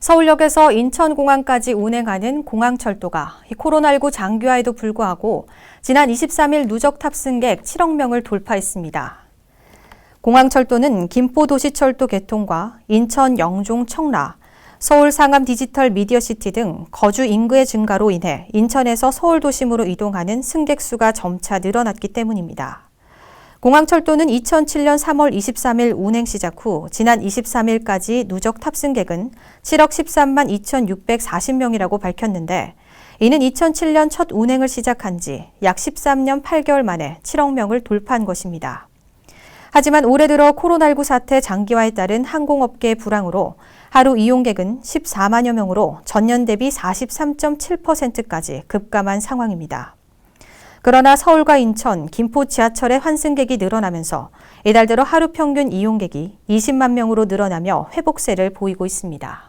서울역에서 인천공항까지 운행하는 공항철도가 코로나19 장기화에도 불구하고 지난 23일 누적 탑승객 7억 명을 돌파했습니다. 공항철도는 김포도시철도 개통과 인천 영종 청라, 서울 상암 디지털 미디어시티 등 거주 인구의 증가로 인해 인천에서 서울 도심으로 이동하는 승객 수가 점차 늘어났기 때문입니다. 공항철도는 2007년 3월 23일 운행 시작 후 지난 23일까지 누적 탑승객은 7억 13만 2,640명이라고 밝혔는데 이는 2007년 첫 운행을 시작한 지 약 13년 8개월 만에 7억 명을 돌파한 것입니다. 하지만 올해 들어 코로나19 사태 장기화에 따른 항공업계의 불황으로 하루 이용객은 14만여 명으로 전년 대비 43.7%까지 급감한 상황입니다. 그러나 서울과 인천, 김포 지하철의 환승객이 늘어나면서 이달 들어 하루 평균 이용객이 20만 명으로 늘어나며 회복세를 보이고 있습니다.